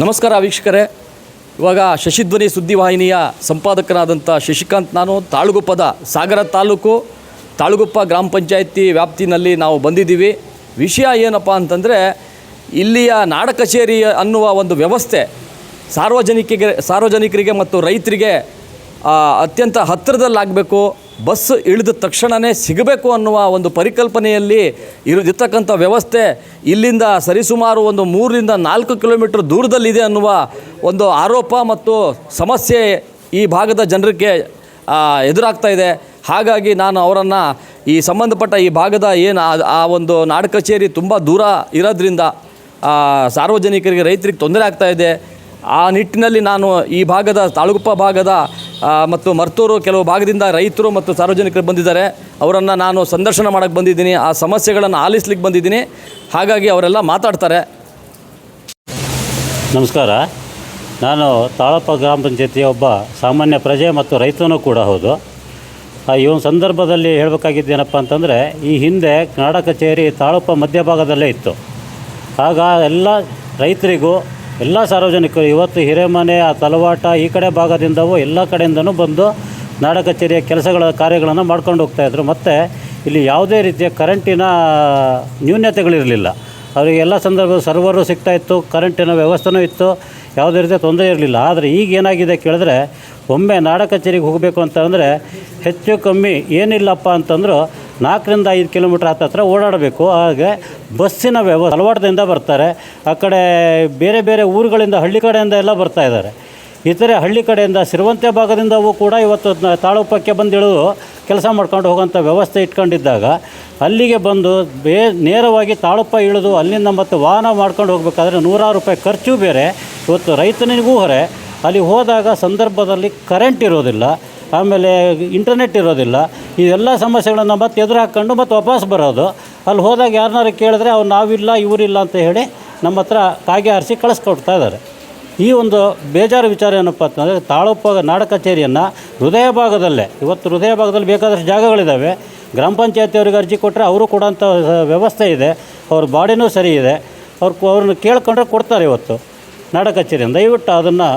ನಮಸ್ಕಾರ ವೀಕ್ಷಕರೇ. ಇವಾಗ ಶಶಿಧ್ವನಿ ಸುದ್ದಿವಾಹಿನಿಯ ಸಂಪಾದಕರಾದಂಥ ಶಶಿಕಾಂತ್ ನಾನು, ತಾಳುಗುಪ್ಪದ ಸಾಗರ ತಾಲೂಕು, ತಾಳುಗುಪ್ಪ ಗ್ರಾಮ ಪಂಚಾಯತಿ ವ್ಯಾಪ್ತಿನಲ್ಲಿ ನಾವು ಬಂದಿದ್ದೀವಿ. ವಿಷಯ ಏನಪ್ಪ ಅಂತಂದರೆ, ಇಲ್ಲಿಯ ನಾಡ ಕಚೇರಿ ಅನ್ನುವ ಒಂದು ವ್ಯವಸ್ಥೆ ಸಾರ್ವಜನಿಕರಿಗೆ ಸಾರ್ವಜನಿಕರಿಗೆ ಮತ್ತು ರೈತರಿಗೆ ಅತ್ಯಂತ ಹತ್ತಿರದಲ್ಲಾಗಬೇಕು. ಬಸ್ ಇಳಿದ ತಕ್ಷಣವೇ ಸಿಗಬೇಕು ಅನ್ನುವ ಒಂದು ಪರಿಕಲ್ಪನೆಯಲ್ಲಿ ಇರೋದಿರ್ತಕ್ಕಂಥ ವ್ಯವಸ್ಥೆ ಇಲ್ಲಿಂದ ಸರಿಸುಮಾರು ಒಂದು ಮೂರರಿಂದ ನಾಲ್ಕು ಕಿಲೋಮೀಟರ್ ದೂರದಲ್ಲಿದೆ ಅನ್ನುವ ಒಂದು ಆರೋಪ ಮತ್ತು ಸಮಸ್ಯೆ ಈ ಭಾಗದ ಜನರಿಗೆ ಎದುರಾಗ್ತಾ ಇದೆ. ಹಾಗಾಗಿ ನಾನು ಅವರನ್ನು ಈ ಸಂಬಂಧಪಟ್ಟ ಈ ಭಾಗದ ಏನು ಆ- ಒಂದು ನಾಡ ಕಚೇರಿ ತುಂಬ ದೂರ ಇರೋದ್ರಿಂದ ಸಾರ್ವಜನಿಕರಿಗೆ, ರೈತರಿಗೆ ತೊಂದರೆ ಆಗ್ತಾ ಇದೆ. ಆ ನಿಟ್ಟಿನಲ್ಲಿ ನಾನು ಈ ಭಾಗದ ತಾಳುಗುಪ್ಪ ಭಾಗದ ಮತ್ತು ಮರ್ತೂರು ಕೆಲವು ಭಾಗದಿಂದ ರೈತರು ಮತ್ತು ಸಾರ್ವಜನಿಕರು ಬಂದಿದ್ದಾರೆ. ಅವರನ್ನು ನಾನು ಸಂದರ್ಶನ ಮಾಡೋಕ್ಕೆ ಬಂದಿದ್ದೀನಿ. ಆ ಸಮಸ್ಯೆಗಳನ್ನು ಆಲಿಸ್ಲಿಕ್ಕೆ ಬಂದಿದ್ದೀನಿ. ಹಾಗಾಗಿ ಅವರೆಲ್ಲ ಮಾತಾಡ್ತಾರೆ. ನಮಸ್ಕಾರ. ನಾನು ತಾಳಪ್ಪ ಗ್ರಾಮ ಪಂಚಾಯತಿಯ ಒಬ್ಬ ಸಾಮಾನ್ಯ ಪ್ರಜೆ ಮತ್ತು ರೈತನೂ ಕೂಡ ಹೌದು. ಈ ಒಂದು ಸಂದರ್ಭದಲ್ಲಿ ಹೇಳಬೇಕಾಗಿದ್ದೇನಪ್ಪ ಅಂತಂದರೆ, ಈ ಹಿಂದೆ ಕನ್ನಡ ಕಚೇರಿ ತಾಳಪ್ಪ ಮಧ್ಯಭಾಗದಲ್ಲೇ ಇತ್ತು. ಆಗ ಎಲ್ಲ ರೈತರಿಗೂ ಎಲ್ಲ ಸಾರ್ವಜನಿಕರು ಇವತ್ತು ಹಿರೇಮನೆ, ಆ ತಲವಾಟ, ಈ ಕಡೆ ಭಾಗದಿಂದವೂ ಎಲ್ಲ ಕಡೆಯಿಂದನೂ ಬಂದು ನಾಡ ಕಚೇರಿಯ ಕೆಲಸಗಳ ಕಾರ್ಯಗಳನ್ನು ಮಾಡ್ಕೊಂಡು ಹೋಗ್ತಾಯಿದ್ರು ಮತ್ತು ಇಲ್ಲಿ ಯಾವುದೇ ರೀತಿಯ ಕರೆಂಟಿನ ನ್ಯೂನ್ಯತೆಗಳಿರಲಿಲ್ಲ ಅವರಿಗೆ ಎಲ್ಲ ಸಂದರ್ಭ ಸರ್ವರು ಸಿಗ್ತಾಯಿತ್ತು ಕರೆಂಟಿನ ವ್ಯವಸ್ಥೆನೂ ಇತ್ತು, ಯಾವುದೇ ರೀತಿಯ ತೊಂದರೆ ಇರಲಿಲ್ಲ. ಆದರೆ ಈಗ ಏನಾಗಿದೆ ಕೇಳಿದ್ರೆ, ಒಮ್ಮೆ ನಾಡ ಕಚೇರಿಗೆ ಹೋಗಬೇಕು ಅಂತಂದರೆ ಹೆಚ್ಚು ಕಮ್ಮಿ ಏನಿಲ್ಲಪ್ಪ ಅಂತಂದ್ರು ನಾಲ್ಕರಿಂದ ಐದು ಕಿಲೋಮೀಟ್ರ್ ಹತ್ತತ್ರ ಓಡಾಡಬೇಕು. ಹಾಗೆ ಬಸ್ಸಿನ ವ್ಯವಸ್ಥೆ ಅಲವಾಟದಿಂದ ಬರ್ತಾರೆ. ಆ ಕಡೆ ಬೇರೆ ಬೇರೆ ಊರುಗಳಿಂದ ಹಳ್ಳಿ ಕಡೆಯಿಂದ ಎಲ್ಲ ಬರ್ತಾ ಇದ್ದಾರೆ. ಇತರೆ ಹಳ್ಳಿ ಕಡೆಯಿಂದ ಸಿರುವಂತೆ ಭಾಗದಿಂದವೂ ಕೂಡ ಇವತ್ತು ತಾಳುಪಕ್ಕೆ ಬಂದು ಬಂದಿಳಿದು ಕೆಲಸ ಮಾಡ್ಕೊಂಡು ಹೋಗೋಂಥ ವ್ಯವಸ್ಥೆ ಇಟ್ಕೊಂಡಿದ್ದಾಗ ಅಲ್ಲಿಗೆ ಬಂದು ಬೇ ನೇರವಾಗಿ ತಾಳುಪ ಇಳಿದು ಅಲ್ಲಿಂದ ಮತ್ತು ವಾಹನ ಮಾಡ್ಕೊಂಡು ಹೋಗಬೇಕಾದ್ರೆ ನೂರಾರು ರೂಪಾಯಿ ಖರ್ಚು ಬೇರೆ. ಇವತ್ತು ರೈತನಿಗೂ ಹೊರೆ. ಅಲ್ಲಿ ಹೋದಾಗ ಸಂದರ್ಭದಲ್ಲಿ ಕರೆಂಟ್ ಇರೋದಿಲ್ಲ. ಆಮೇಲೆ ಇಂಟರ್ನೆಟ್ ಇರೋದಿಲ್ಲ. ಇದೆಲ್ಲ ಸಮಸ್ಯೆಗಳನ್ನು ಮತ್ತೆ ಎದುರು ಹಾಕ್ಕೊಂಡು ಮತ್ತೆ ವಾಪಸ್ ಬರೋದು. ಅಲ್ಲಿ ಹೋದಾಗ ಯಾರನ್ನಾರು ಕೇಳಿದ್ರೆ ಅವ್ರು ನಾವಿಲ್ಲ, ಇವರಿಲ್ಲ ಅಂತ ಹೇಳಿ ನಮ್ಮ ಹತ್ರ ಕಾಗೆ ಆರಿಸಿ ಕಳಿಸ್ಕೊಡ್ತಾ ಇದ್ದಾರೆ. ಈ ಒಂದು ಬೇಜಾರು ವಿಚಾರ ಏನಪ್ಪ ಅಂತಂದರೆ ತಾಳೊಪ್ಪ ನಾಡ ಕಚೇರಿಯನ್ನು ಹೃದಯ ಭಾಗದಲ್ಲೇ, ಇವತ್ತು ಹೃದಯ ಭಾಗದಲ್ಲಿ ಬೇಕಾದಷ್ಟು ಜಾಗಗಳಿದ್ದಾವೆ ಗ್ರಾಮ ಪಂಚಾಯತಿಯವ್ರಿಗೆ ಅರ್ಜಿ ಕೊಟ್ಟರೆ ಅವರು ಕೊಡೋಂಥ ವ್ಯವಸ್ಥೆ ಇದೆ, ಅವ್ರ ಬಾಡಿನೂ ಸರಿ ಇದೆ. ಅವ್ರು ಅವ್ರನ್ನ ಕೇಳ್ಕೊಂಡ್ರೆ ಕೊಡ್ತಾರೆ ಇವತ್ತು ನಾಡ ಕಚೇರಿಯನ್ನು ದಯವಿಟ್ಟು ಅದನ್ನು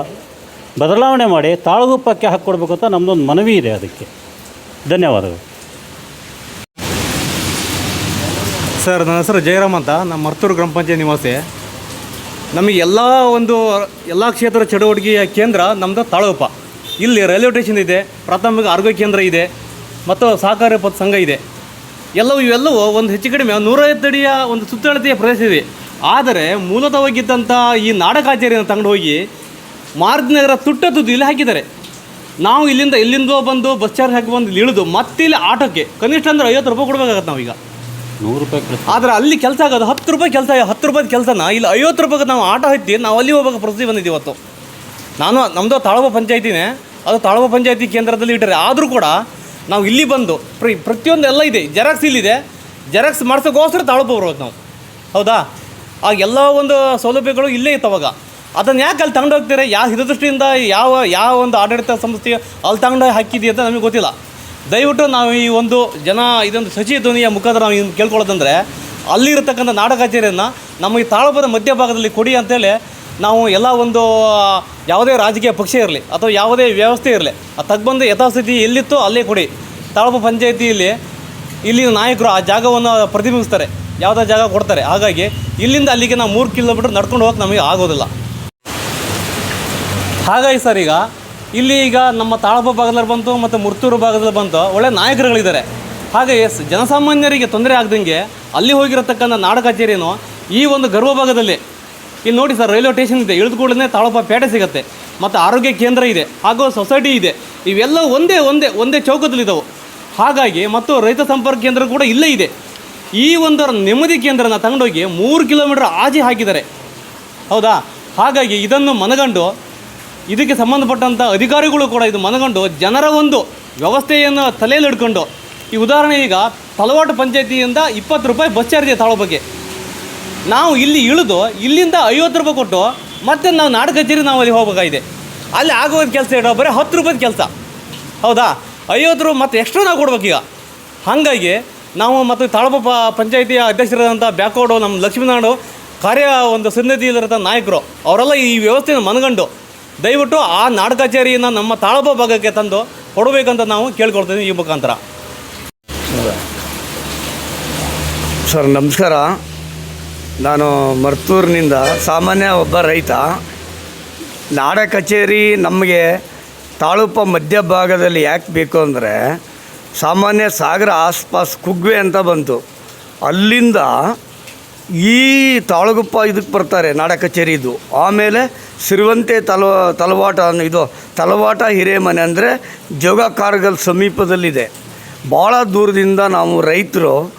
ಬದಲಾವಣೆ ಮಾಡಿ ತಾಳಗುಪ್ಪಕ್ಕೆ ಹಾಕ್ಕೊಡ್ಬೇಕು ಅಂತ ನಮ್ಮದೊಂದು ಮನವಿ ಇದೆ ಅದಕ್ಕೆ. ಧನ್ಯವಾದಗಳು. ಸರ್, ನನ್ನ ಹೆಸರು ಜಯರಾಮ್ ಅಂತ. ನಮ್ಮ ಮರ್ತೂರು ಗ್ರಾಮ ಪಂಚಾಯತ್ ನಿವಾಸಿ. ನಮಗೆ ಎಲ್ಲ ಒಂದು, ಎಲ್ಲ ಕ್ಷೇತ್ರ ಚಟುವಟಿಕೆಯ ಕೇಂದ್ರ ನಮ್ಮದು ತಾಳಗುಪ್ಪ ಇಲ್ಲಿ ರೈಲ್ವೆ ಸ್ಟೇಷನ್ ಇದೆ, ಪ್ರಾಥಮಿಕ ಆರೋಗ್ಯ ಕೇಂದ್ರ ಇದೆ, ಮತ್ತು ಸಹಕಾರ ಪದ ಸಂಘ ಇದೆ. ಎಲ್ಲವೂ ಇವೆಲ್ಲವೂ ಒಂದು ಹೆಚ್ಚು ಕಡಿಮೆ ನೂರೈವತ್ತು ಅಡಿಯ ಒಂದು ಸುತ್ತಳತೆಯ ಪ್ರದೇಶ ಇದೆ. ಆದರೆ ಮೂಲತವಾಗಿದ್ದಂಥ ಈ ನಾಡ ಕಚೇರಿಯನ್ನು ತಗೊಂಡು ಹೋಗಿ ಮಾರ್ಗನಗರ ತುಟ್ಟದ್ದು ಇಲ್ಲಿ ಹಾಕಿದ್ದಾರೆ. ನಾವು ಇಲ್ಲಿಂದ ಎಲ್ಲಿಂದೋ ಬಂದು ಬಸ್ ಚಾರ್ಜ್ ಹಾಕಿ ಬಂದು ಇಲ್ಲಿ ಇಳಿದು ಮತ್ತೆ ಇಲ್ಲಿ ಆಟೋಕ್ಕೆ ಕನಿಷ್ಠ ಅಂದ್ರೆ ಐವತ್ತು ರೂಪಾಯಿ ಕೊಡಬೇಕಾಗತ್ತೆ ನಾವೀಗ. ನೂರು ರೂಪಾಯಿ ಆದರೆ ಅಲ್ಲಿ ಕೆಲಸ ಆಗೋದು ಹತ್ತು ರೂಪಾಯಿ ಕೆಲಸ ಹತ್ತು ರೂಪಾಯಿ ಕೆಲಸನ ಇಲ್ಲಿ ಐವತ್ತು ರೂಪಾಯಿಗೆ ನಾವು ಆಟೋ ಹತ್ತಿ ನಾವು ಅಲ್ಲಿ ಹೋಗ್ಬೇಕು ಪರಿಸ್ಥಿತಿ ಬಂದಿದ್ದೀವಿ ಇವತ್ತು. ನಾನು ನಮ್ಮದು ತಾಳುವ ಪಂಚಾಯತಿನೇ. ಅದು ತಾಳುವ ಪಂಚಾಯತಿ ಕೇಂದ್ರದಲ್ಲಿ ಇಟ್ಟರೆ ಆದರೂ ಕೂಡ ನಾವು ಇಲ್ಲಿ ಬಂದು ಪ್ರ ಪ್ರತಿಯೊಂದು ಎಲ್ಲ ಇದೆ. ಜೆರಾಕ್ಸ್ ಇಲ್ಲಿದೆ. ಜೆರಾಕ್ಸ್ ಮಾಡಿಸೋಕ್ಕೋಸ್ಕರ ತಾಳುಪ ಬರ್ಬೋದು ನಾವು. ಹೌದಾ? ಆ ಎಲ್ಲ ಒಂದು ಸೌಲಭ್ಯಗಳು ಇಲ್ಲೇ ಇತ್ತು ಅವಾಗ ಅದನ್ನು ಯಾಕೆ ಅಲ್ಲಿ ತಗೊಂಡು ಹೋಗ್ತಾರೆ? ಯಾವ ಹಿತದೃಷ್ಟಿಯಿಂದ ಯಾವ ಯಾವ ಒಂದು ಆಡಳಿತ ಸಂಸ್ಥೆ ಅಲ್ಲಿ ತಗೊಂಡು ಹಾಕಿದ್ದೀವಿ ಅಂತ ನಮಗೆ ಗೊತ್ತಿಲ್ಲ. ದಯವಿಟ್ಟು ನಾವು ಈ ಒಂದು ಜನ, ಇದೊಂದು ಸಚಿ ಧ್ವನಿಯ ಮುಖಾಂತರ ನಾವು ಇದನ್ನು ಕೇಳ್ಕೊಳ್ಳೋದಂದರೆ, ಅಲ್ಲಿರತಕ್ಕಂಥ ನಾಡ ಕಚೇರಿಯನ್ನು ನಮಗೆ ಮಧ್ಯ ಮಧ್ಯಭಾಗದಲ್ಲಿ ಕೊಡಿ ಅಂತೇಳಿ ನಾವು ಎಲ್ಲ ಒಂದು, ಯಾವುದೇ ರಾಜಕೀಯ ಪಕ್ಷ ಇರಲಿ ಅಥವಾ ಯಾವುದೇ ವ್ಯವಸ್ಥೆ ಇರಲಿ, ಆ ತಗ್ಬಂದು ಯಥಾಸ್ಥಿತಿ ಎಲ್ಲಿತ್ತೋ ಅಲ್ಲೇ ಕೊಡಿ. ತಾಳಪ ಪಂಚಾಯಿತಿಯಲ್ಲಿ ಇಲ್ಲಿನ ನಾಯಕರು ಆ ಜಾಗವನ್ನು ಪ್ರತಿಬಿಂಬಿಸ್ತಾರೆ, ಯಾವುದೇ ಜಾಗ ಕೊಡ್ತಾರೆ. ಹಾಗಾಗಿ ಇಲ್ಲಿಂದ ಅಲ್ಲಿಗೆ ನಾವು ಮೂರು ಕಿಲೋಮೀಟ್ರ್ ನಡ್ಕೊಂಡು ಹೋಗಕ್ಕೆ ನಮಗೆ ಆಗೋದಿಲ್ಲ. ಹಾಗಾಗಿ ಸರ್ ಈಗ, ಇಲ್ಲಿ ಈಗ ನಮ್ಮ ತಾಳಪ ಭಾಗದಲ್ಲಿ ಬಂತು ಮತ್ತು ಮುರ್ತೂರು ಭಾಗದಲ್ಲಿ ಬಂತು, ಒಳ್ಳೆ ನಾಯಕರುಗಳಿದ್ದಾರೆ. ಹಾಗೆ ಜನಸಾಮಾನ್ಯರಿಗೆ ತೊಂದರೆ ಆಗ್ದಂಗೆ ಅಲ್ಲಿ ಹೋಗಿರತಕ್ಕಂಥ ನಾಡ ಕಚೇರಿಯನ್ನು ಈ ಒಂದು ಗರ್ವ ಭಾಗದಲ್ಲಿ, ಇಲ್ಲಿ ನೋಡಿ ಸರ್ ರೈಲ್ವೆ ಸ್ಟೇಷನ್ ಇದೆ, ಇಳಿದ ಕೂಡಲೇ ತಾಳಪ ಪೇಟೆ ಸಿಗುತ್ತೆ, ಮತ್ತು ಆರೋಗ್ಯ ಕೇಂದ್ರ ಇದೆ, ಹಾಗೂ ಸೊಸೈಟಿ ಇದೆ, ಇವೆಲ್ಲ ಒಂದೇ ಒಂದೇ ಒಂದೇ ಚೌಕದಲ್ಲಿದ್ದವು ಹಾಗಾಗಿ ಮತ್ತು ರೈತ ಸಂಪರ್ಕ ಕೇಂದ್ರ ಕೂಡ ಇಲ್ಲೇ ಇದೆ. ಈ ಒಂದು ನೆಮ್ಮದಿ ಕೇಂದ್ರನ ತಗೊಂಡೋಗಿ ಮೂರು ಕಿಲೋಮೀಟರ್ ಆಜಿ ಹಾಕಿದ್ದಾರೆ. ಹೌದಾ? ಹಾಗಾಗಿ ಇದನ್ನು ಮನಗಂಡು ಇದಕ್ಕೆ ಸಂಬಂಧಪಟ್ಟಂಥ ಅಧಿಕಾರಿಗಳು ಕೂಡ ಇದು ಮನಗಂಡು ಜನರ ಒಂದು ವ್ಯವಸ್ಥೆಯನ್ನು ತಲೆಯಲ್ಲಿ ಹಿಡ್ಕೊಂಡು ಈ ಉದಾಹರಣೆ ಈಗ ತಲವಾಟು ಪಂಚಾಯತಿಯಿಂದ ಇಪ್ಪತ್ತು ರೂಪಾಯಿ ಬಸ್ ಚಾರ್ಜ್ ತಾಳೋ ಬಗ್ಗೆ. ನಾವು ಇಲ್ಲಿ ಇಳಿದು ಇಲ್ಲಿಂದ ಐವತ್ತು ರೂಪಾಯಿ ಕೊಟ್ಟು ಮತ್ತೆ ನಾವು ನಾಡ ಕಚೇರಿ ನಾವು ಅಲ್ಲಿ ಹೋಗಬೇಕಾಗಿದೆ. ಅಲ್ಲಿ ಆಗೋದು ಕೆಲಸ ಇಡೋ ಬರೀ ಹತ್ತು ರೂಪಾಯಿ ಕೆಲಸ. ಹೌದಾ? ಐವತ್ತು ರೂಪಾಯಿ ಮತ್ತೆ ಎಕ್ಸ್ಟ್ರಾ ನಾವು ಕೊಡ್ಬೇಕೀಗ. ಹಾಗಾಗಿ ನಾವು ಮತ್ತು ತಾಳಪ ಪಂಚಾಯತಿಯ ಅಧ್ಯಕ್ಷರಾದಂಥ ಬ್ಯಾಕೋಡು ನಮ್ಮ ಲಕ್ಷ್ಮೀನಾಡು ಕಾರ್ಯ ಒಂದು ಸನ್ನದ್ಧಿಯಲ್ಲಿರೋ ನಾಯಕರು, ಅವರೆಲ್ಲ ಈ ವ್ಯವಸ್ಥೆಯನ್ನು ಮನಗಂಡು ದಯವಿಟ್ಟು ಆ ನಾಡ ಕಚೇರಿಯನ್ನು ನಮ್ಮ ತಾಳಪ ಭಾಗಕ್ಕೆ ತಂದು ಕೊಡಬೇಕಂತ ನಾವು ಕೇಳ್ಕೊಳ್ತೀವಿ ಈ ಮುಖಾಂತರ. ಸರ್, ನಮಸ್ಕಾರ. ನಾನು ಮರ್ತೂರಿನಿಂದ ಸಾಮಾನ್ಯ ಒಬ್ಬ ರೈತ. ನಾಡ ಕಚೇರಿ ನಮಗೆ ತಾಳುಪ ಮಧ್ಯಭಾಗದಲ್ಲಿ ಯಾಕೆ ಬೇಕು ಅಂದರೆ ಸಾಮಾನ್ಯ ಸಾಗರ ಆಸ್ಪಾಸ್ ಕುಗ್ವೆ ಅಂತ ಬಂತು. ಅಲ್ಲಿಂದ ಈ ತಾಳಗುಪ್ಪ ಇದಕ್ಕೆ ಬರ್ತಾರೆ, ನಾಡ ಕಚೇರಿದು. ಆಮೇಲೆ ಸಿರುವಂತೆ ತಲ ತಲವಾಟ ಇದು ತಲವಾಟ ಹಿರೇಮನೆ ಅಂದರೆ ಜೋಗ ಕಾರ್ಗಲ್ ಸಮೀಪದಲ್ಲಿದೆ. ಭಾಳ ದೂರದಿಂದ ನಾವು ರೈತರು,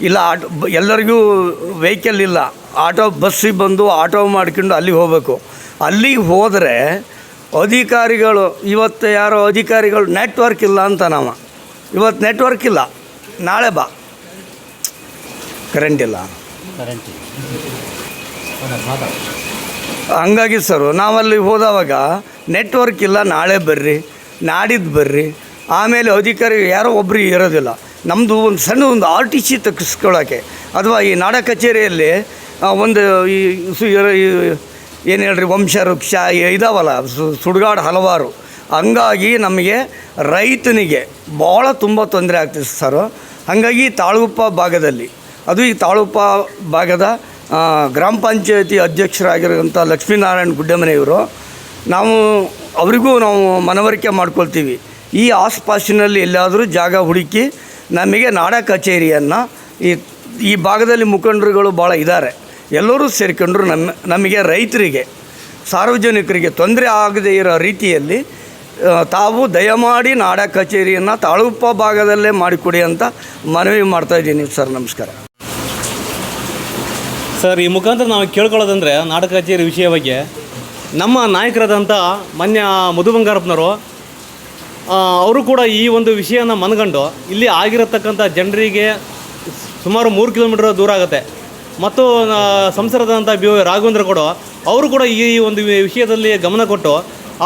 ಇಲ್ಲ ಆಟೋ, ಎಲ್ಲರಿಗೂ ವೆಹಿಕಲ್ ಇಲ್ಲ. ಆಟೋ, ಬಸ್ಸಿಗೆ ಬಂದು ಆಟೋ ಮಾಡ್ಕೊಂಡು ಅಲ್ಲಿಗೆ ಹೋಗಬೇಕು. ಅಲ್ಲಿಗೆ ಹೋದರೆ ಅಧಿಕಾರಿಗಳು, ಇವತ್ತು ಯಾರೋ ಅಧಿಕಾರಿಗಳು ನೆಟ್ವರ್ಕ್ ಇಲ್ಲ ಅಂತ ನಾವು. ಇವತ್ತು ನೆಟ್ವರ್ಕ್ ಇಲ್ಲ. ನಾಳೆ ಬಾ. ಕರೆಂಟ್ ಇಲ್ಲ. ಹಂಗಾಗಿ ಸರ್, ನಾವಲ್ಲಿ ಹೋದವಾಗ ನೆಟ್ವರ್ಕ್ ಇಲ್ಲ, ನಾಳೆ ಬರ್ರಿ, ನಾಡಿದ್ದು ಬರ್ರಿ, ಆಮೇಲೆ ಅಧಿಕಾರಿ ಯಾರೋ ಒಬ್ಬರು ಇರೋದಿಲ್ಲ. ನಮ್ಮದು ಒಂದು ಸಣ್ಣ ಒಂದು ಆರ್ ಟಿ ಸಿ ತೆಗೆಸ್ಕೊಳ್ಳೋಕ್ಕೆ ಅಥವಾ ಈ ನಾಡ ಕಚೇರಿಯಲ್ಲಿ ಒಂದು ಈ ಸು ಏನು ಹೇಳ್ರಿ ವಂಶ ವೃಕ್ಷ ಇದಾವಲ್ಲ, ಸು, ಸುಡುಗಾಡು ಹಲವಾರು. ಹಂಗಾಗಿ ನಮಗೆ ರೈತನಿಗೆ ಭಾಳ ತುಂಬ ತೊಂದರೆ ಆಗ್ತದೆ ಸರ್. ಹಾಗಾಗಿ ತಾಳುಗುಪ್ಪ ಭಾಗದಲ್ಲಿ ಅದು ಈ ತಾಳುಪ ಭಾಗದ ಗ್ರಾಮ ಪಂಚಾಯತಿ ಅಧ್ಯಕ್ಷರಾಗಿರೋಂಥ ಲಕ್ಷ್ಮೀನಾರಾಯಣ ಗುಡ್ಡಮನೆಯವರು ನಾವು ಅವರಿಗೂ ನಾವು ಮನವರಿಕೆ ಮಾಡ್ಕೊಳ್ತೀವಿ. ಈ ಆಸ್ಪಾಸಿನಲ್ಲಿ ಎಲ್ಲಾದರೂ ಜಾಗ ಹುಡುಕಿ ನಮಗೆ ನಾಡ ಕಚೇರಿಯನ್ನು ಈ ಈ ಭಾಗದಲ್ಲಿ ಮುಖಂಡರುಗಳು ಭಾಳ ಇದ್ದಾರೆ. ಎಲ್ಲರೂ ಸೇರಿಕೊಂಡ್ರು ನಮ್ಮ ನಮಗೆ ರೈತರಿಗೆ, ಸಾರ್ವಜನಿಕರಿಗೆ ತೊಂದರೆ ಆಗದೇ ಇರೋ ರೀತಿಯಲ್ಲಿ ತಾವು ದಯಮಾಡಿ ನಾಡ ಕಚೇರಿಯನ್ನು ತಾಳುಪ ಭಾಗದಲ್ಲೇ ಮಾಡಿಕೊಡಿ ಅಂತ ಮನವಿ ಮಾಡ್ತಾಯಿದ್ದೀನಿ ಸರ್. ನಮಸ್ಕಾರ. ಸರ್, ಈ ಮುಖಾಂತರ ನಾವು ಕೇಳ್ಕೊಳ್ಳೋದಂದರೆ ನಾಟಕ ಕಚೇರಿ ವಿಷಯ ಬಗ್ಗೆ. ನಮ್ಮ ನಾಯಕರಾದಂಥ ಮಾನ್ಯ ಮಧು ಬಂಗಾರಪ್ಪನವರು ಅವರು ಕೂಡ ಈ ಒಂದು ವಿಷಯನ ಮನಗಂಡು ಇಲ್ಲಿ ಆಗಿರತಕ್ಕಂಥ ಜನರಿಗೆ ಸುಮಾರು ಮೂರು ಕಿಲೋಮೀಟರ್ ದೂರ ಆಗುತ್ತೆ. ಮತ್ತು ಸಂಸಾರದಂಥ ಬಿ ರಾಘವೇಂದ್ರ ಕೂಡ ಅವರು ಕೂಡ ಈ ಒಂದು ವಿಷಯದಲ್ಲಿ ಗಮನ ಕೊಟ್ಟು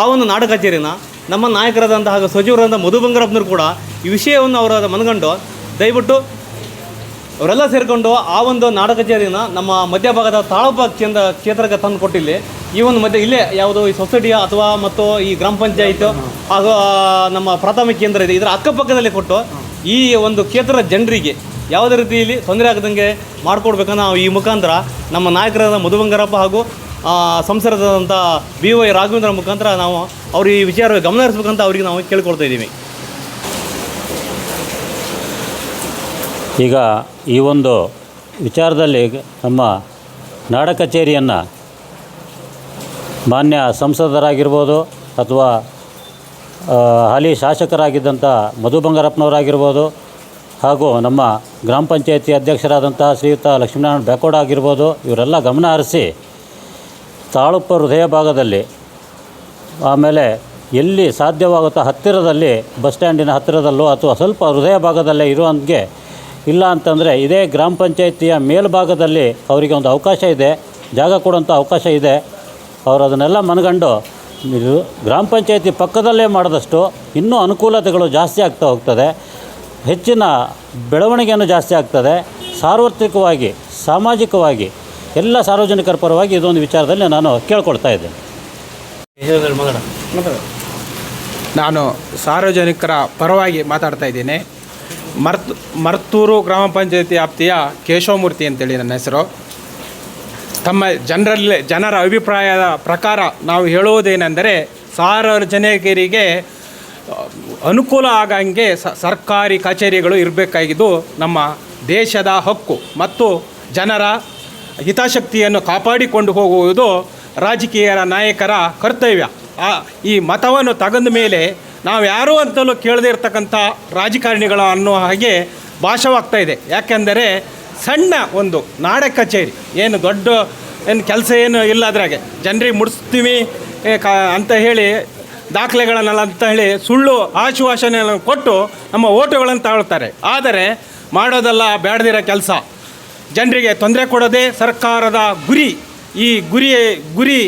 ಆ ಒಂದು ನಾಟಕ ಕಚೇರಿನ ನಮ್ಮ ನಾಯಕರಾದಂಥ ಹಾಗೂ ಸಚಿವರಾದಂಥ ಮಧು ಬಂಗಾರಪ್ಪನವರು ಕೂಡ ಈ ವಿಷಯವನ್ನು ಅವರ ಮನಗಂಡು ದಯವಿಟ್ಟು ಅವರೆಲ್ಲ ಸೇರಿಕೊಂಡು ಆ ಒಂದು ನಾಡ ಕಚೇರಿನ ನಮ್ಮ ಮಧ್ಯಭಾಗದ ತಾಳಪ ಕೇಂದ್ರ ಕ್ಷೇತ್ರಕ್ಕೆ ತಂದು ಕೊಟ್ಟಿಲ್ಲಿ. ಈ ಒಂದು ಮಧ್ಯ ಇಲ್ಲೇ ಯಾವುದು ಈ ಸೊಸೈಟಿಯ ಅಥವಾ ಮತ್ತು ಈ ಗ್ರಾಮ ಪಂಚಾಯತ್ ಹಾಗೂ ನಮ್ಮ ಪ್ರಾಥಮಿಕ ಕೇಂದ್ರ ಇದೆ. ಇದರ ಅಕ್ಕಪಕ್ಕದಲ್ಲಿ ಕೊಟ್ಟು ಈ ಒಂದು ಕ್ಷೇತ್ರದ ಜನರಿಗೆ ಯಾವುದೇ ರೀತಿಯಲ್ಲಿ ತೊಂದರೆ ಆಗದಂಗೆ ಮಾಡಿಕೊಡ್ಬೇಕನ್ನೋ ನಾವು ಈ ಮುಖಾಂತರ ನಮ್ಮ ನಾಯಕರಾದ ಮಧು ಬಂಗಾರಪ್ಪ ಹಾಗೂ ಸಂಸದರಾದಂಥ ಬಿ ವೈ ರಾಘವೇಂದ್ರ ಮುಖಾಂತರ ನಾವು ಅವ್ರ ಈ ವಿಚಾರ ಗಮನ ಹರಿಸ್ಬೇಕಂತ ಅವರಿಗೆ ನಾವು ಕೇಳ್ಕೊಡ್ತಾ ಇದ್ದೀವಿ. ಈಗ ಈ ಒಂದು ವಿಚಾರದಲ್ಲಿ ನಮ್ಮ ನಾಡ ಕಚೇರಿಯನ್ನು ಮಾನ್ಯ ಸಂಸದರಾಗಿರ್ಬೋದು ಅಥವಾ ಹಾಲಿ ಶಾಸಕರಾಗಿದ್ದಂಥ ಮಧು ಬಂಗಾರಪ್ಪನವರಾಗಿರ್ಬೋದು ಹಾಗೂ ನಮ್ಮ ಗ್ರಾಮ ಪಂಚಾಯತಿ ಅಧ್ಯಕ್ಷರಾದಂತಹ ಶ್ರೀಯುತ ಲಕ್ಷ್ಮೀನಾರಾಯಣ ಬ್ಯಾಕೋಡ ಆಗಿರ್ಬೋದು, ಇವರೆಲ್ಲ ಗಮನ ಹರಿಸಿ ತಾಳುಪ್ಪ ಹೃದಯ ಭಾಗದಲ್ಲಿ, ಆಮೇಲೆ ಎಲ್ಲಿ ಸಾಧ್ಯವಾಗುತ್ತೋ ಹತ್ತಿರದಲ್ಲಿ, ಬಸ್ ಸ್ಟ್ಯಾಂಡಿನ ಹತ್ತಿರದಲ್ಲೋ ಅಥವಾ ಸ್ವಲ್ಪ ಹೃದಯ ಭಾಗದಲ್ಲೇ ಇರುವಂಗೆ ಇಲ್ಲ ಅಂತಂದರೆ ಇದೇ ಗ್ರಾಮ ಪಂಚಾಯಿತಿಯ ಮೇಲ್ಭಾಗದಲ್ಲಿ ಅವರಿಗೆ ಒಂದು ಅವಕಾಶ ಇದೆ ಜಾಗ ಕೊಡೋಂಥ ಅವಕಾಶ ಇದೆ. ಅವರು ಅದನ್ನೆಲ್ಲ ಮನಗಂಡು ಇದು ಗ್ರಾಮ ಪಂಚಾಯಿತಿ ಪಕ್ಕದಲ್ಲೇ ಮಾಡಿದಷ್ಟು ಇನ್ನೂ ಅನುಕೂಲತೆಗಳು ಜಾಸ್ತಿ ಆಗ್ತಾ ಹೋಗ್ತದೆ. ಹೆಚ್ಚಿನ ಬೆಳವಣಿಗೆಯನ್ನು ಜಾಸ್ತಿ ಆಗ್ತದೆ. ಸಾರ್ವತ್ರಿಕವಾಗಿ ಸಾಮಾಜಿಕವಾಗಿ ಎಲ್ಲ ಸಾರ್ವಜನಿಕರ ಪರವಾಗಿ ಇದೊಂದು ವಿಚಾರದಲ್ಲಿ ನಾನು ಕೇಳ್ಕೊಳ್ತಾ ಇದ್ದೇನೆ. ನಾನು ಸಾರ್ವಜನಿಕರ ಪರವಾಗಿ ಮಾತಾಡ್ತಾ ಇದ್ದೀನಿ. ಮರ್ತ್ ಮರ್ತೂರು ಗ್ರಾಮ ಪಂಚಾಯತಿ ವ್ಯಾಪ್ತಿಯ ಕೇಶವಮೂರ್ತಿ ಅಂತೇಳಿ ನನ್ನ ಹೆಸರು. ತಮ್ಮ ಜನರಲ್ಲಿ ಜನರ ಅಭಿಪ್ರಾಯದ ಪ್ರಕಾರ ನಾವು ಹೇಳುವುದೇನೆಂದರೆ ಸಾರ್ವಜನಿಕರಿಗೆ ಅನುಕೂಲ ಆಗಂಗೆ ಸರ್ಕಾರಿ ಕಚೇರಿಗಳು ಇರಬೇಕಾಗಿದ್ದು ನಮ್ಮ ದೇಶದ ಹಕ್ಕು ಮತ್ತು ಜನರ ಹಿತಾಸಕ್ತಿಯನ್ನು ಕಾಪಾಡಿಕೊಂಡು ಹೋಗುವುದು ರಾಜಕೀಯ ನಾಯಕರ ಕರ್ತವ್ಯ. ಆ, ಈ ಮತವನ್ನು ತಗಂದ ಮೇಲೆ ನಾವು ಯಾರು ಅಂತಲೂ ಕೇಳದೇ ಇರತಕ್ಕಂಥ ರಾಜಕಾರಣಿಗಳು ಅನ್ನೋ ಹಾಗೆ ಭಾಷವಾಗ್ತಾ ಇದೆ. ಯಾಕೆಂದರೆ ಸಣ್ಣ ಒಂದು ನಾಡ ಕಚೇರಿ, ಏನು ದೊಡ್ಡ ಏನು ಕೆಲಸ ಏನು ಇಲ್ಲ ಅದ್ರಾಗೆ. ಜನರಿಗೆ ಮುಡಿಸ್ತೀವಿ ಅಂತ ಹೇಳಿ ದಾಖಲೆಗಳನ್ನೆಲ್ಲ ಅಂತ ಹೇಳಿ ಸುಳ್ಳು ಆಶ್ವಾಸನೆಯನ್ನು ಕೊಟ್ಟು ನಮ್ಮ ಓಟುಗಳನ್ನು ತಗೊಳ್ತಾರೆ ಆದರೆ ಮಾಡೋದೆಲ್ಲ ಬೇಡದಿರೋ ಕೆಲಸ. ಜನರಿಗೆ ತೊಂದರೆ ಕೊಡೋದೇ ಸರ್ಕಾರದ ಗುರಿ, ಈ ಗುರಿ ಗುರಿ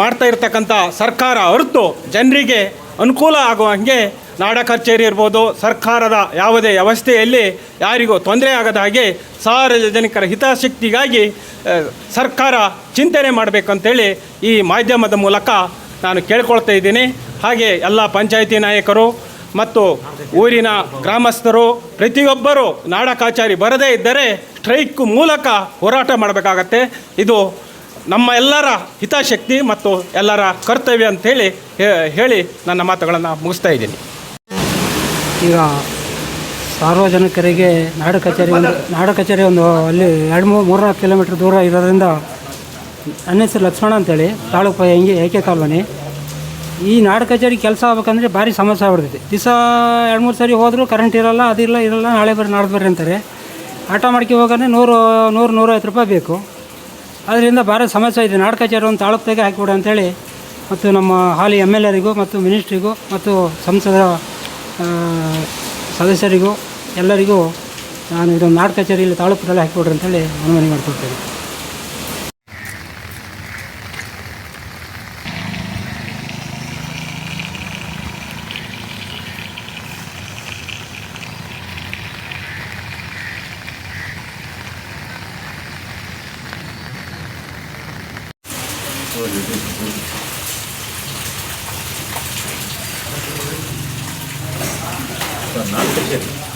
ಮಾಡ್ತಾ ಇರ್ತಕ್ಕಂಥ ಸರ್ಕಾರ ಹೊರತು ಜನರಿಗೆ ಅನುಕೂಲ ಆಗುವ ಹಾಗೆ ನಾಡ ಕಚೇರಿ ಇರ್ಬೋದು, ಸರ್ಕಾರದ ಯಾವುದೇ ವ್ಯವಸ್ಥೆಯಲ್ಲಿ ಯಾರಿಗೂ ತೊಂದರೆ ಆಗದ ಹಾಗೆ ಸಾರ್ವಜನಿಕರ ಹಿತಾಸಕ್ತಿಗಾಗಿ ಸರ್ಕಾರ ಚಿಂತನೆ ಮಾಡಬೇಕಂತೇಳಿ ಈ ಮಾಧ್ಯಮದ ಮೂಲಕ ನಾನು ಕೇಳ್ಕೊಳ್ತಾ ಇದ್ದೀನಿ. ಹಾಗೆ ಎಲ್ಲ ಪಂಚಾಯಿತಿ ನಾಯಕರು ಮತ್ತು ಊರಿನ ಗ್ರಾಮಸ್ಥರು, ಪ್ರತಿಯೊಬ್ಬರು ನಾಡ ಕಾಚಾರಿ ಬರದೇ ಇದ್ದರೆ ಸ್ಟ್ರೈಕ್ ಮೂಲಕ ಹೋರಾಟ ಮಾಡಬೇಕಾಗತ್ತೆ. ಇದು ನಮ್ಮ ಎಲ್ಲರ ಹಿತಾಶಕ್ತಿ ಮತ್ತು ಎಲ್ಲರ ಕರ್ತವ್ಯ ಅಂತೇಳಿ ಹೇಳಿ ನನ್ನ ಮಾತುಗಳನ್ನು ಮುಗಿಸ್ತಾ ಇದ್ದೀನಿ. ಈಗ ಸಾರ್ವಜನಿಕರಿಗೆ ನಾಡ ಕಚೇರಿ ಒಂದು, ನಾಡ ಕಚೇರಿ ಒಂದು ಅಲ್ಲಿ ಎರಡು ಮೂರು ಮೂರ್ನಾಲ್ಕು ಕಿಲೋಮೀಟ್ರ್ ದೂರ ಇರೋದ್ರಿಂದ ನನ್ನ ಹೆಸರು ಲಕ್ಷ್ಮಣ ಅಂತೇಳಿ, ತಾಲೂಕು ಹೆಂಗೆ, ಏಕೆ ಕಾಲೋನಿ, ಈ ನಾಡ ಕಚೇರಿ ಕೆಲಸ ಆಗ್ಬೇಕಂದ್ರೆ ಭಾರಿ ಸಮಸ್ಯೆ ಆಗ್ಬಿಡ್ತೈತಿ. ದಿವಸ ಎರಡು ಮೂರು ಸರಿ ಹೋದರೂ ಕರೆಂಟ್ ಇರೋಲ್ಲ ಅದಿಲ್ಲ ಇರಲ್ಲ ನಾಳೆ ಬರ್ರಿ, ನಾಡ್ದು ಬರ್ರಿ ಅಂತಾರೆ. ಆಟ ಮಾಡ್ಕೆ ಹೋಗೋಣ ನೂರು ನೂರು, ನೂರೈವತ್ತು ರೂಪಾಯಿ ಬೇಕು. ಅದರಿಂದ ಭಾರತ ಸಮಸ್ಯೆ ಇದೆ ನಾಡ ಕಚೇರಿ ಒಂದು ತಾಲೂಕ್ದಾಗೆ ಹಾಕಿಬಿಡು ಅಂತೇಳಿ ಮತ್ತು ನಮ್ಮ ಹಾಲಿ ಎಂ ಎಲ್ ಎರಿಗೂ ಮತ್ತು ಮಿನಿಸ್ಟ್ರಿಗೂ ಮತ್ತು ಸಂಸದರ ಸದಸ್ಯರಿಗೂ ಎಲ್ಲರಿಗೂ ನಾನು ಇದೊಂದು ನಾಡ ಕಚೇರಿಯಲ್ಲಿ ತಾಲೂಕದಲ್ಲಿ ಹಾಕಿಕೊಡ್ರಿ ಅಂತೇಳಿ ಮನವಿ ಮಾಡ್ಕೊಳ್ತೇನೆ.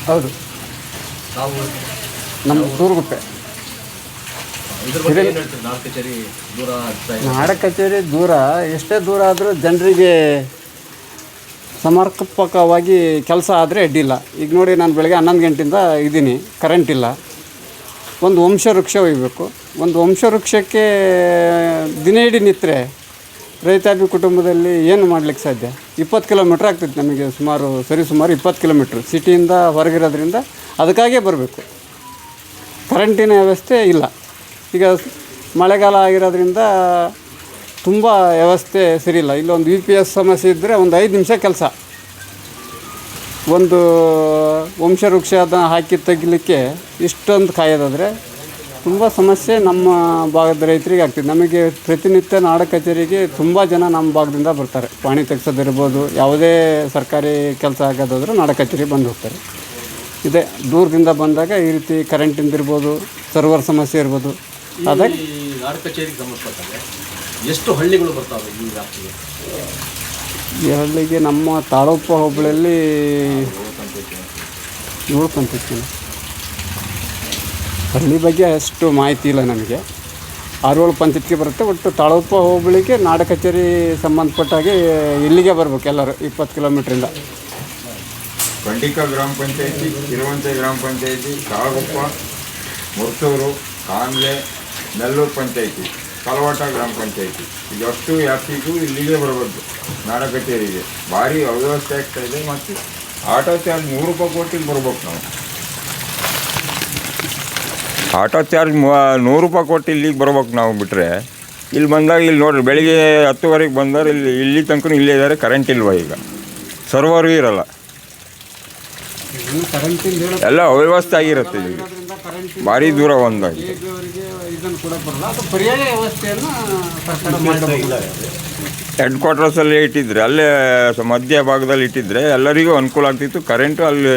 ಹೌದು. ನಮ್ಮ ದೂರುಗುಪ್ಪೆ ನಾಡ ಕಚೇರಿ ದೂರ ಎಷ್ಟೇ ದೂರ ಆದರೂ ಜನರಿಗೆ ಸಮರ್ಪಕವಾಗಿ ಕೆಲಸ ಆದರೆ ಅಡ್ಡಿಲ್ಲ. ಈಗ ನೋಡಿ ನಾನು ಬೆಳಗ್ಗೆ ಹನ್ನೊಂದು ಗಂಟೆಯಿಂದ ಇದ್ದೀನಿ. ಕರೆಂಟ್ ಇಲ್ಲ. ಒಂದು ವಂಶ ವೃಕ್ಷ ಒಯ್ಯಬೇಕು ಒಂದು ವಂಶ ವೃಕ್ಷಕ್ಕೆ ದಿನ ಇಡೀ ನಿಂತರೆ ರೈತಾಪಿ ಕುಟುಂಬದಲ್ಲಿ ಏನು ಮಾಡ್ಲಿಕ್ಕೆ ಸಾಧ್ಯ? ಇಪ್ಪತ್ತು ಕಿಲೋಮೀಟ್ರ್ ಆಗ್ತೈತೆ ನಮಗೆ ಸುಮಾರು ಸರಿ ಸುಮಾರು ಇಪ್ಪತ್ತು ಕಿಲೋಮೀಟ್ರ್. ಸಿಟಿಯಿಂದ ಹೊರಗಿರೋದ್ರಿಂದ ಅದಕ್ಕಾಗೇ ಬರಬೇಕು. ಕರೆಂಟಿನ ವ್ಯವಸ್ಥೆ ಇಲ್ಲ. ಈಗ ಮಳೆಗಾಲ ಆಗಿರೋದ್ರಿಂದ ತುಂಬ ವ್ಯವಸ್ಥೆ ಸರಿಯಿಲ್ಲ. ಇಲ್ಲೊಂದು ಯು ಪಿ ಎಸ್ ಸಮಸ್ಯೆ ಇದ್ದರೆ ಒಂದು ಐದು ನಿಮಿಷ ಕೆಲಸ. ಒಂದು ವಂಶವೃಕ್ಷ ಅದನ್ನು ಹಾಕಿ ತೆಗಿಲಿಕ್ಕೆ ಇಷ್ಟೊಂದು ಕಾಯೋದಾದರೆ ತುಂಬ ಸಮಸ್ಯೆ ನಮ್ಮ ಭಾಗದ ರೈತರಿಗೆ ಆಗ್ತಿದೆ. ನಮಗೆ ಪ್ರತಿನಿತ್ಯ ನಾಡ ಕಚೇರಿಗೆ ತುಂಬ ಜನ ನಮ್ಮ ಭಾಗದಿಂದ ಬರ್ತಾರೆ. ಪಾಣಿ ತೆಗ್ಸೋದಿರ್ಬೋದು, ಯಾವುದೇ ಸರ್ಕಾರಿ ಕೆಲಸ ಆಗೋದಾದರೂ ನಾಡ ಕಚೇರಿಗೆ ಬಂದು ಹೋಗ್ತಾರೆ. ಇದೆ, ದೂರದಿಂದ ಬಂದಾಗ ಈ ರೀತಿ ಕರೆಂಟಿಂದ ಇರ್ಬೋದು, ಸರ್ವರ್ ಸಮಸ್ಯೆ ಇರ್ಬೋದು. ಅದಕ್ಕೆ ಎಷ್ಟು ಹಳ್ಳಿಗಳು ಬರ್ತಾವೆ ಈ ನಮ್ಮ ತಾಳೋಪ ಹೋಬಳಿಯಲ್ಲಿ ಪಂಚಾಯತಿ ಹಳ್ಳಿ ಬಗ್ಗೆ ಅಷ್ಟು ಮಾಹಿತಿ ಇಲ್ಲ ನಮಗೆ. ಆರೋಳು ಪಂಚಾಯತ್ಗೆ ಬರುತ್ತೆ, ಒಟ್ಟು ತಾಳೋಪ ಹೋಬಳಿಗೆ ನಾಡ ಕಚೇರಿ ಸಂಬಂಧಪಟ್ಟ ಹಾಗೆ ಇಲ್ಲಿಗೆ ಬರ್ಬೇಕು ಎಲ್ಲರೂ, ಇಪ್ಪತ್ತು ಕಿಲೋಮೀಟ್ರಿಂದ. ಬಂಡಿಕ ಗ್ರಾಮ ಪಂಚಾಯತಿ ಕಿರುವಂತೆ ಗ್ರಾಮ ಪಂಚಾಯತಿ ತಾಳಗುಪ್ಪ ಮುರ್ತೂರು ಕಾನ್ಲೆ ನೆಲ್ಲೂರು ಪಂಚಾಯತಿ. ಕಲವಾಟ ಗ್ರಾಮ ಪಂಚಾಯತಿ. ಇದಷ್ಟು ಯಾಕೆ ಇಲ್ಲಿಗೆ ಬರಬಾರ್ದು. ನಾಡ ಕಚೇರಿಗೆ ಭಾರಿ ಅವ್ಯವಸ್ಥೆ ಆಗ್ತಾ ಇದೆ ಮತ್ತು ಆಟೋ ಚಾರ್ಜ್ ನೂರು ರೂಪಾಯಿ ಕೊಟ್ಟಿಗೆ ಬರ್ಬೇಕು ನಾವು. ಆಟೋ ಚಾರ್ಜ್ ನೂರು ರೂಪಾಯಿ ಕೊಟ್ಟು ಇಲ್ಲಿಗೆ ಬರ್ಬೇಕು ನಾವು ಬಿಟ್ಟರೆ ಇಲ್ಲಿ ಬಂದಾಗ ಇಲ್ಲಿ ನೋಡ್ರಿ ಬೆಳಿಗ್ಗೆ ಹತ್ತುವರೆಗೆ ಬಂದರೆ ಇಲ್ಲಿ ಇಲ್ಲಿ ತನಕ ಇಲ್ಲೇ ಇದ್ದಾರೆ ಕರೆಂಟ್ ಇಲ್ವ ಈಗ? ಸರ್ವರು ಇರಲ್ಲ. ಎಲ್ಲ ಅವ್ಯವಸ್ಥೆ ಆಗಿರುತ್ತೆ ಇಲ್ಲಿ ಭಾರಿ ದೂರ ಒಂದಾಗಿ ಇದನ್ನು ಕೂಡ ಬರಲ್ಲ. ಅದು ಪರ್ಯಾಯ ವ್ಯವಸ್ಥೆಯನ್ನು ಸರ್ಕಾರ ಮಾಡಬೇಕು ಹೆಡ್ ಕ್ವಾರ್ಟರ್ಸಲ್ಲಿ ಇಟ್ಟಿದ್ರೆ ಅಲ್ಲೇ ಸ- ಮಧ್ಯ ಭಾಗದಲ್ಲಿ ಇಟ್ಟಿದ್ರೆ ಎಲ್ಲರಿಗೂ ಅನುಕೂಲ ಆಗ್ತಿತ್ತು. ಕರೆಂಟು ಅಲ್ಲಿ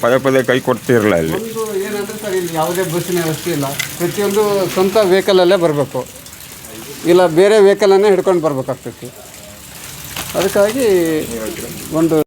ಪದೇ ಪದೇ ಕೈ ಕೊಡ್ತಿರಲಿಲ್ಲ ಇಲ್ಲಿ. ಒಂದು ಏನಂದ್ರೆ ಸರ್ ಇಲ್ಲಿ ಯಾವುದೇ ಬಸ್ಸಿನ ವ್ಯವಸ್ಥೆ ಇಲ್ಲ. ಪ್ರತಿಯೊಂದು ಸ್ವಂತ ವೆಹಿಕಲಲ್ಲೇ ಬರಬೇಕು. ಇಲ್ಲ ಬೇರೆ ವೆಹಿಕಲನ್ನೇ ಹಿಡ್ಕೊಂಡು ಬರ್ಬೇಕಾಗ್ತೈತಿ. ಅದಕ್ಕಾಗಿ ಒಂದು